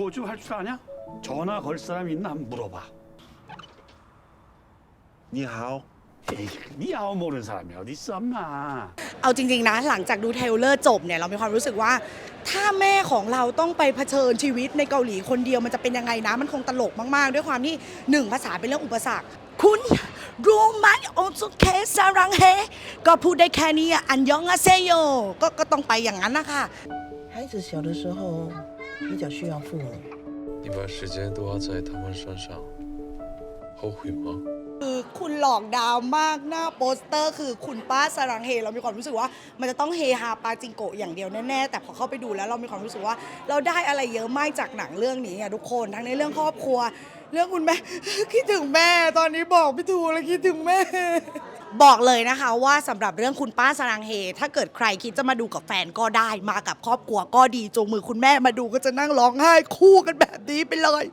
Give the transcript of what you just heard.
어쭈어쭈 할 줄 아냐? 전화 걸 사람 있나 한번 물어봐. 你好， 에이, 니 아우 모르는 사람이 어디 있어, 엄마. เอาจริง ๆ นะ หลังจากดูเทรลเลอร์จบเนี่ย เรามีความรู้สึกว่า ถ้าแม่ของเราต้องไปเผชิญชีวิตในเกาหลีคนเดียวมันจะเป็นยังไงนะ มันคงตลกมาก ๆ ด้วยความที่หนึ่งภาษาเป็นเรื่องอุปสรรค คุณรู้ไหมโอซุเคสารังเฮ ก็พูดได้แค่นี้อะอันยองอาเซโยก็ก็ต้องไปอย่างนั้นนะคะ 孩子小的时候 比较需要父母。你把时间都花在他们身上，后悔吗？ คือคุณหลอกดาวมากหน้าโปสเตอร์ คือคุณป้าสรังเฮ เรามีความรู้สึกว่ามันจะต้องเฮฮาปาจิงโกะอย่างเดียวแน่ๆแต่พอเข้าไปดูแล้วเรามีความรู้สึกว่า เราได้อะไรเยอะมากจากหนังเรื่องนี้อะทุกคนทั้งในเรื่องครอบครัว เรื่องคุณแม่ คิดถึงแม่ตอนนี้บอกไม่ถูกเลยคิดถึงแม่ บอกเลยนะคะว่าสำหรับเรื่องคุณป้าสรางเฮ ถ้าเกิดใครคิดจะมาดูกับแฟนก็ได้ มากับครอบครัวก็ดีจูงมือคุณแม่มาดูก็จะนั่งร้องไห้คู่กันแบบนี้ไปเลย